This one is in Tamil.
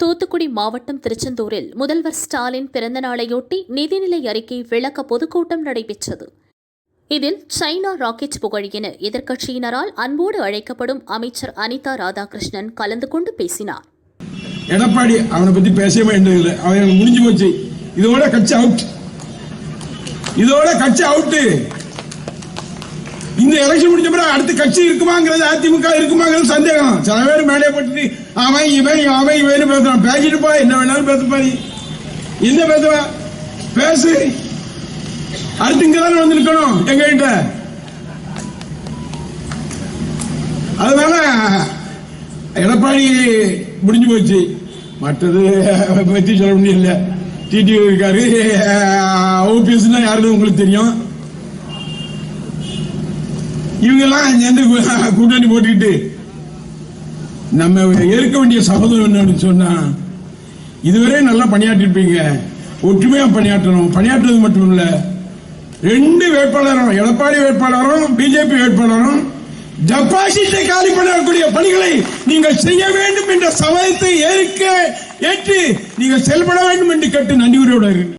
தூத்துக்குடி மாவட்டம் திருச்செந்தூரில் முதல்வர் ஸ்டாலின் பிறந்த நாளையொட்டி நிதிநிலை அறிக்கை விளக்க பொதுக்கூட்டம் நடைபெற்றது. இதில் சைனா ராக்கெட் புகழியென எதிர்க்கட்சியினரால் அன்போடு அழைக்கப்படும் அமைச்சர் அனிதா ராதாகிருஷ்ணன் கலந்து கொண்டு பேசினார். எடப்பாடி அவனை பத்தி பேசவே வேண்டியதில்லை. அவன் முடிஞ்சு போச்சு. இதோட கட்சி அவுட் இதோட கட்சி அவுட்டு இந்த எலெக்ஷன் முடிஞ்ச பிறகு அடுத்த கட்சி இருக்குமாங்கிறது அதிமுக இருக்குமாங்கிறது சந்தேகம். சில பேர் மேலே பட்டு அவன் இவன் அவன் இவன் பேசுறான். பேசிட்டு என்ன வேணாலும் பேசுப்பா நீ. என்ன பேசுவா பேசு. அடுத்து இங்க தானே வந்து நிற்கணும் எங்க கிட்ட அதனால எடப்பாடி முடிஞ்சு போச்சு. மற்றது பத்தி சொல்ல முடியல. டிடிஓ இருக்காரு. ஓபிஎஸ்னா யாருன்னு உங்களுக்கு தெரியும். இவங்கெல்லாம் சேர்ந்து கூட்டணி போட்டுக்கிட்டு நம்ம ஏற்க வேண்டிய சபதம் என்னன்னு சொன்னா இதுவரை நல்லா பணியாற்றிருப்பீங்க. ஒற்றுமையா பணியாற்றணும். பணியாற்றுறது மட்டும் இல்ல ரெண்டு வேட்பாளரும் எடப்பாடி வேட்பாளரும் பிஜேபி வேட்பாளரும் டெபாசிட்டை காலி பண்ணக்கூடிய பணிகளை நீங்கள் செய்ய வேண்டும் என்ற சமயத்தை ஏற்க ஏற்று நீங்கள் செயல்பட வேண்டும் என்று கேட்டு நன்றி உரையோடு